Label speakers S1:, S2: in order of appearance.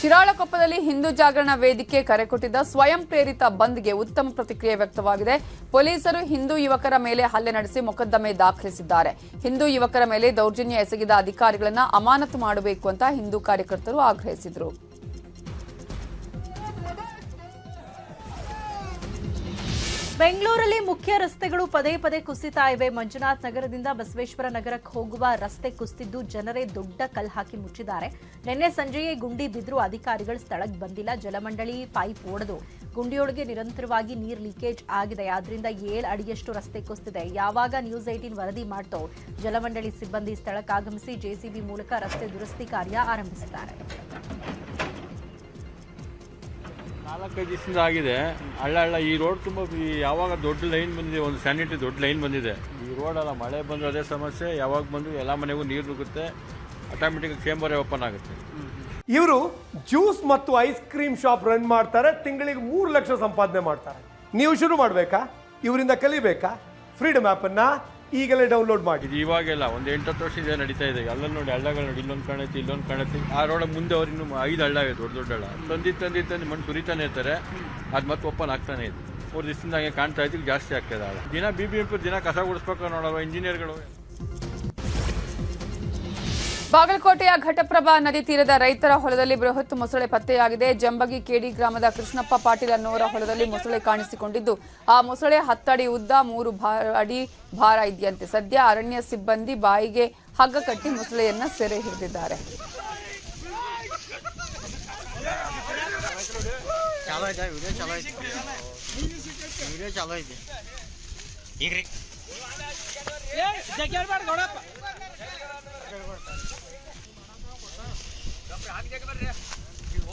S1: ಶಿರಾಳಕೊಪ್ಪದಲ್ಲಿ ಹಿಂದೂ ಜಾಗರಣ ವೇದಿಕೆ ಕರೆ ಕೊಟ್ಟಿದ್ದ ಸ್ವಯಂ ಪ್ರೇರಿತ ಬಂದ್ಗೆ ಉತ್ತಮ ಪ್ರತಿಕ್ರಿಯೆ ವ್ಯಕ್ತವಾಗಿದೆ. ಪೊಲೀಸರು ಹಿಂದೂ ಯುವಕರ ಮೇಲೆ ಹಲ್ಲೆ ನಡೆಸಿ ಮೊಕದ್ದಮೆ ದಾಖಲಿಸಿದ್ದಾರೆ. ಹಿಂದೂ ಯುವಕರ ಮೇಲೆ ದೌರ್ಜನ್ಯ ಎಸಗಿದ ಅಧಿಕಾರಿಗಳನ್ನು ಅಮಾನತು ಮಾಡಬೇಕು ಅಂತ ಹಿಂದೂ ಕಾರ್ಯಕರ್ತರು ಆಗ್ರಹಿಸಿದರು.
S2: ಬೆಂಗಳೂರಲ್ಲಿ ಮುಖ್ಯ ರಸ್ತೆಗಳು ಪದೇ ಪದೇ ಕುಸಿತಾ ಇವೆ. ಮಂಜುನಾಥ್ ನಗರದಿಂದ ಬಸವೇಶ್ವರ ನಗರಕ್ಕೆ ಹೋಗುವ ರಸ್ತೆ ಕುಸಿದಿದ್ದು ಜನರೇ ದೊಡ್ಡ ಕಲ್ ಹಾಕಿ ಮುಚ್ಚಿದ್ದಾರೆ. ನಿನ್ನೆ ಸಂಜೆಯೇ ಗುಂಡಿ ಬಿದ್ದರೂ ಅಧಿಕಾರಿಗಳು ಸ್ಥಳಕ್ಕೆ ಬಂದಿಲ್ಲ. ಜಲಮಂಡಳಿ ಪೈಪ್ ಒಡೆದು ಗುಂಡಿಯೊಳಗೆ ನಿರಂತರವಾಗಿ ನೀರು ಲೀಕೇಜ್ ಆಗಿದೆ. ಆದ್ರಿಂದ ಏಳು ಅಡಿಯಷ್ಟು ರಸ್ತೆ ಕುಸಿದಿದೆ. ಯಾವಾಗ ನ್ಯೂಸ್ ಏಟೀನ್ ವರದಿ ಮಾಡ್ತೋ ಜಲಮಂಡಳಿ ಸಿಬ್ಬಂದಿ ಸ್ಥಳಕ್ಕೆ ಆಗಮಿಸಿ ಜೆಸಿಬಿ ಮೂಲಕ ರಸ್ತೆ ದುರಸ್ತಿ ಕಾರ್ಯ ಆರಂಭಿಸಿದ್ದಾರೆ.
S3: ನಾಲ್ಕೈದು ದಿವಸದಿಂದ ಆಗಿದೆ. ಹಳ್ಳ ಹಳ್ಳ, ಈ ರೋಡ್ ತುಂಬ ಯಾವಾಗ ದೊಡ್ಡ ಲೈನ್ ಬಂದಿದೆ, ಒಂದು ಸ್ಯಾನಿಟರಿ ದೊಡ್ಡ ಲೈನ್ ಬಂದಿದೆ. ಈ ರೋಡೆಲ್ಲ ಮಳೆ ಬಂದರೂ ಅದೇ ಸಮಸ್ಯೆ, ಯಾವಾಗ ಬಂದು ಎಲ್ಲ ಮನೆಗೂ ನೀರು ನುಗ್ಗುತ್ತೆ ಆಟೋಮೆಟಿಕ್ ಚೇಂಬರ್ ಓಪನ್ ಆಗುತ್ತೆ.
S4: ಇವರು ಜ್ಯೂಸ್ ಮತ್ತು ಐಸ್ ಕ್ರೀಮ್ ಶಾಪ್ ರನ್ ಮಾಡ್ತಾರೆ, ತಿಂಗಳಿಗೆ ಮೂರು ಲಕ್ಷ ಸಂಪಾದನೆ ಮಾಡ್ತಾರೆ. ನೀವು ಶುರು ಮಾಡಬೇಕಾ? ಇವರಿಂದ ಕಲಿಬೇಕಾ? ಫ್ರೀಡಮ್ ಆ್ಯಪನ್ನು ಈಗಲೇ ಡೌನ್ಲೋಡ್ ಮಾಡಿ
S3: ಇವಾಗೆಲ್ಲ ಒಂದು ಹತ್ತು ವರ್ಷ ಇದೆ ನಡೀತಾ ಇದೆ. ಅಲ್ಲಲ್ಲಿ ನೋಡಿ ಹಳ್ಳಗಳು ನೋಡಿ, ಇಲ್ಲೊಂದು ಕಾಣುತ್ತೆ, ಇಲ್ಲೊಂದು ಕಾಣತ್ತೆ. ಆ ರೋಡ ಮುಂದೆ ಅವ್ರು ಇನ್ನೂ ಐದು ಹಳ್ಳ ಇದೆ, ದೊಡ್ಡ ದೊಡ್ಡ ಹಳ್ಳ. ತಂದಿ ತಂದಿ ತಂದು ಮಣ್ಣು ಸುರಿತಾನೆ ಇರ್ತಾರೆ. ಅದು ಮತ್ತೆ ಓಪನ್ ಆಗ್ತಾನೆ ಇದೆ. ಮೂರು ದಿವಸದಿಂದ ಹಂಗೆ ಕಾಣ್ತಾ ಇದ್ದೀವಿ ಜಾಸ್ತಿ ಆಗ್ತದೆ ದಿನ ಬಿ ಬಿ ಎಂ ದಿನ ಕಸ ಗುಡಿಸ್ಬೇಕು ನೋಡವ ಇಂಜಿನಿಯರ್ಗಳು
S1: ಬಾಗಲಕೋಟೆಯ ಘಟಪ್ರಭಾ ನದಿ ತೀರದ ರೈತರ ಹೊಲದಲ್ಲಿ ಬೃಹತ್ ಮೊಸಳೆ ಪತ್ತೆಯಾಗಿದೆ. ಜಂಬಗಿ ಕೇಡಿ ಗ್ರಾಮದ ಕೃಷ್ಣಪ್ಪ ಪಾಟೀಲ್ ಅನ್ನೋರ ಹೊಲದಲ್ಲಿ ಮೊಸಳೆ ಕಾಣಿಸಿಕೊಂಡಿದ್ದು ಆ ಮೊಸಳೆ ಹತ್ತಡಿ ಉದ್ದ ಮೂರು ಭಾ- ಅಡಿ ಭಾರ ಇದೆಯಂತೆ. ಸದ್ಯ ಅರಣ್ಯ ಸಿಬ್ಬಂದಿ ಬಾಯಿಗೆ ಹಗ್ಗ ಕಟ್ಟಿ ಮೊಸಳೆಯನ್ನ ಸೆರೆ ಹಿಡಿದಿದ್ದಾರೆ.
S5: ಚಾಲೋ